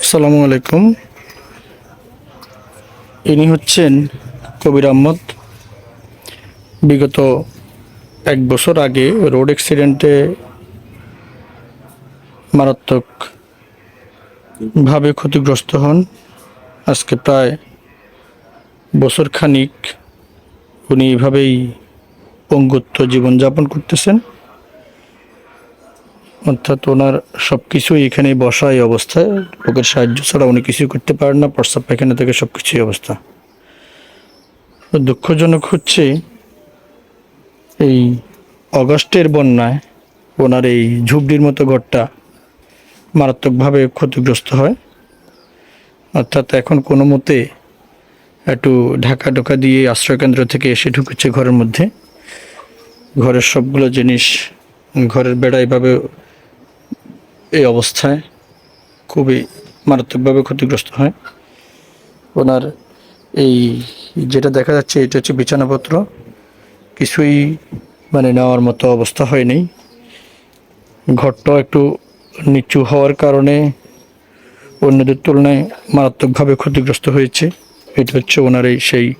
আসসালামু আলাইকুম। ইনি হচ্ছেন কবির আহমদ। বিগত এক বছর আগে রোড অ্যাক্সিডেন্টে মারাত্মক ভাবে ক্ষতিগ্রস্ত হন। আজকে প্রায় বছর খানিক উনি এভাবেই পঙ্গুত্ব জীবনযাপন করতেছেন। অর্থাৎ ওনার সব কিছুই এখানে বসা এই অবস্থায় লোকের সাহায্য ছাড়া উনি কিছুই করতে পারেন না, প্রস্তাব পায়খানা থেকে সব কিছুই অবস্থা দুঃখজনক হচ্ছে, এই অগস্টের বন্যায় ওনার এই ঝুপড়ির মতো ঘরটা মারাত্মকভাবে ক্ষতিগ্রস্ত হয়। অর্থাৎ এখন কোনো মতে একটু ঢাকা ঢোকা দিয়ে আশ্রয়কেন্দ্র থেকে এসে ঢুকেছে ঘরের মধ্যে। ঘরের সবগুলো জিনিস, ঘরের বেড়া এভাবে অবস্থায় খুবই মারাত্মকভাবে ক্ষতিগ্রস্ত হয়। ওনার এই যেটা দেখা যাচ্ছে, এটা হচ্ছে বিছানাপত্র। কিছুই মানে নেওয়ার মতো অবস্থা হয়নি। ঘরটাও একটু নিচু হওয়ার কারণে অন্যদের তুলনায় মারাত্মকভাবে ক্ষতিগ্রস্ত হয়েছে। এটা হচ্ছে ওনার এই সেই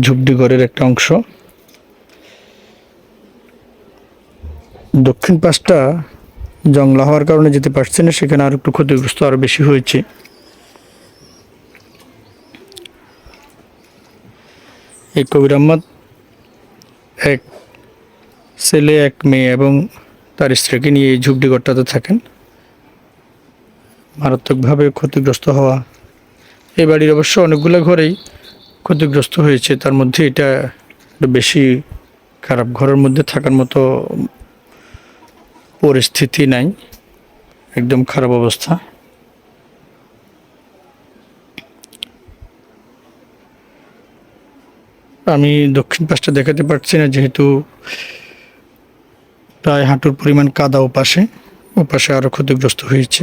ঝুপডি ঘরের একটা অংশ। দক্ষিণ পাশটা জংলা হওয়ার কারণে যেতে পারছে না, সেখানে আর একটু ক্ষতিগ্রস্ত আরও বেশি হয়েছে। এই কবির আহমদ এক ছেলে, এক মেয়ে এবং তার স্ত্রীকে নিয়ে এই ঝুপডি ঘরটাতে থাকেন। মারাত্মকভাবে ক্ষতিগ্রস্ত হওয়া। এই বাড়ির অবশ্য অনেকগুলো ঘরেই ক্ষতিগ্রস্ত হয়েছে, তার মধ্যে এটা বেশি খারাপ ঘরের মধ্যে থাকার মতো পরিস্থিতি নাই। একদম খারাপ অবস্থা। আমি দক্ষিণ পাশটা দেখাতে পারছি না, যেহেতু প্রায় হাঁটুর পরিমাণ কাদা ওপাশে ওপাশে আরও ক্ষতিগ্রস্ত হয়েছে।